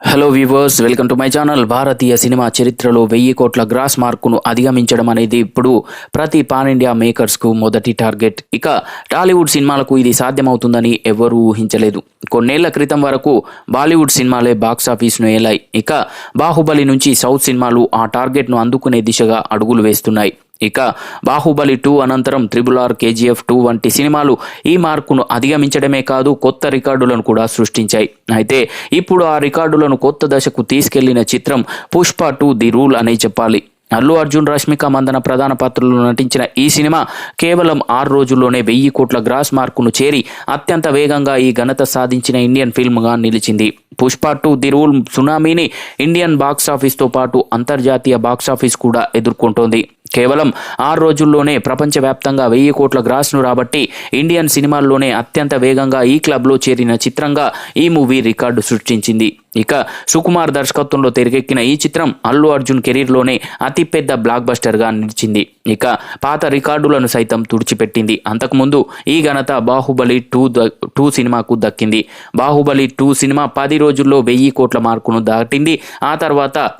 Hello viewers welcome to my channel Bharatiya cinema చరిత్రలో వెయ్యి కోట్ల గ్రాస్ మార్కును అధిగమించడం అనేది ఇప్పుడు ప్రతి పాన్ ఇండియా మేకర్స్కు మొదటి టార్గెట్. ఇక టాలీవుడ్ సినిమాలకు ఇది సాధ్యమవుతుందని ఎవరూ ఊహించలేదు. కొన్నేళ్ళ క్రితం వరకు బాలీవుడ్ సినిమాలే బాక్సాఫీస్ను ఏలాయి. ఇక బాహుబలి నుంచి సౌత్ సినిమాలు ఆ టార్గెట్ను అందుకునే దిశగా అడుగులు వేస్తున్నాయి. ఇక బాహుబలి టూ అనంతరం త్రిబుల్ ఆర్ కేజీఎఫ్ టూ వంటి సినిమాలు ఈ మార్కును అధిగమించడమే కాదు కొత్త రికార్డులను కూడా సృష్టించాయి. అయితే ఇప్పుడు ఆ రికార్డులను కొత్త దశకు తీసుకెళ్ళిన చిత్రం పుష్ప టూ ది రూల్ అనే చెప్పాలి. అల్లు అర్జున్ రష్మిక మందన ప్రధాన పాత్రలో నటించిన ఈ సినిమా కేవలం ఆరు రోజుల్లోనే వెయ్యి కోట్ల గ్రాస్ మార్కును చేరి అత్యంత వేగంగా ఈ ఘనత సాధించిన ఇండియన్ ఫిల్మ్గా నిలిచింది. పుష్ప టూ ది రూల్ సునామీని ఇండియన్ బాక్సాఫీస్తో పాటు అంతర్జాతీయ బాక్సాఫీస్ కూడా ఎదుర్కొంటోంది. కేవలం ఆరు రోజుల్లోనే ప్రపంచవ్యాప్తంగా వెయ్యి కోట్ల గ్రాస్ను రాబట్టి ఇండియన్ సినిమాల్లోనే అత్యంత వేగంగా ఈ క్లబ్లో చేరిన చిత్రంగా ఈ మూవీ రికార్డు సృష్టించింది. ఇక సుకుమార్ దర్శకత్వంలో తెరకెక్కిన ఈ చిత్రం అల్లు అర్జున్ కెరీర్లోనే అతిపెద్ద బ్లాక్ బస్టర్గా నిలిచింది. ఇక పాత రికార్డులను సైతం తుడిచిపెట్టింది. అంతకుముందు ఈ ఘనత బాహుబలి టూ ద టూ సినిమాకు దక్కింది. బాహుబలి టూ సినిమా పది రోజుల్లో వెయ్యి కోట్ల మార్కును దాటింది. ఆ తర్వాత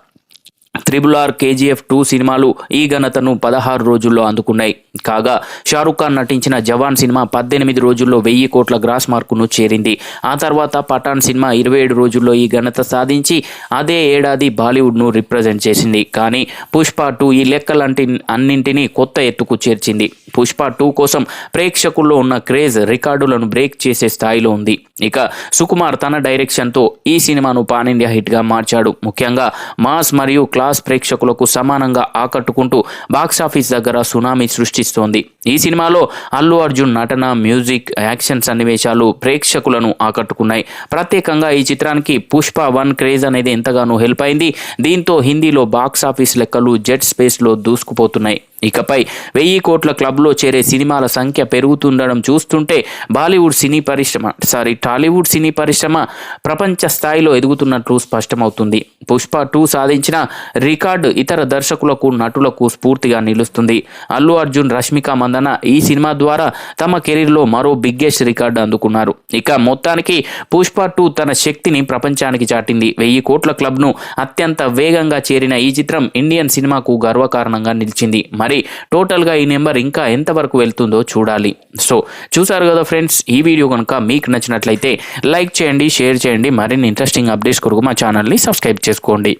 త్రిబుల్ ఆర్ కేజీఎఫ్ టూ సినిమాలు ఈ ఘనతను పదహారు రోజుల్లో అందుకున్నాయి. కాగా షారుఖ్ ఖాన్ నటించిన జవాన్ సినిమా పద్దెనిమిది రోజుల్లో వెయ్యి కోట్ల గ్రాస్ మార్కును చేరింది. ఆ తర్వాత పఠాన్ సినిమా ఇరవై ఏడు రోజుల్లో ఈ ఘనత సాధించి అదే ఏడాది బాలీవుడ్ను రిప్రజెంట్ చేసింది. కానీ పుష్ప టూ ఈ లెక్కలంటి అన్నింటినీ కొత్త ఎత్తుకు చేర్చింది. పుష్ప టూ కోసం ప్రేక్షకుల్లో ఉన్న క్రేజ్ రికార్డులను బ్రేక్ చేసే స్థాయిలో ఉంది. ఇక సుకుమార్ తన డైరెక్షన్తో ఈ సినిమాను పాన్ ఇండియా హిట్గా మార్చాడు. ముఖ్యంగా మాస్ మరియు క్లాస్ ప్రేక్షకులకు సమానంగా ఆకట్టుకుంటూ బాక్సాఫీస్ దగ్గర సునామీ సృష్టిస్తోంది. ఈ సినిమాలో అల్లు అర్జున్ నటన మ్యూజిక్ యాక్షన్ సన్నివేశాలు ప్రేక్షకులను ఆకట్టుకున్నాయి. ప్రత్యేకంగా ఈ చిత్రానికి పుష్ప వన్ క్రేజ్ అనేది ఎంతగానో హెల్ప్ అయింది. దీంతో హిందీలో బాక్సాఫీస్ లెక్కలు జెట్ స్పేస్లో దూసుకుపోతున్నాయి. ఇకపై వెయ్యి కోట్ల క్లబ్లో చేరే సినిమాల సంఖ్య పెరుగుతుండడం చూస్తుంటే బాలీవుడ్ సినీ పరిశ్రమ సారీ టాలీవుడ్ సినీ పరిశ్రమ ప్రపంచ స్థాయిలో ఎదుగుతున్నట్లు స్పష్టమవుతుంది. పుష్ప టూ సాధించిన రికార్డు ఇతర దర్శకులకు నటులకు స్ఫూర్తిగా నిలుస్తుంది. అల్లు అర్జున్ రష్మిక మందన ఈ సినిమా ద్వారా తమ కెరీర్లో మరో బిగ్గెస్ట్ రికార్డు అందుకున్నారు. ఇక మొత్తానికి పుష్ప టూ తన శక్తిని ప్రపంచానికి చాటింది. వెయ్యి కోట్ల క్లబ్ను అత్యంత వేగంగా చేరిన ఈ చిత్రం ఇండియన్ సినిమాకు గర్వకారణంగా నిలిచింది. మరి టోటల్గా ఈ నెంబర్ ఇంకా ఎంతవరకు వెళ్తుందో చూడాలి. సో చూసారు కదా ఫ్రెండ్స్ ఈ వీడియో కనుక మీకు నచ్చినట్లయితే లైక్ చేయండి షేర్ చేయండి. మరిన్ని ఇంట్రెస్టింగ్ అప్డేట్స్ కొరకు మా ఛానల్ని సబ్స్క్రైబ్ చేసుకోండి.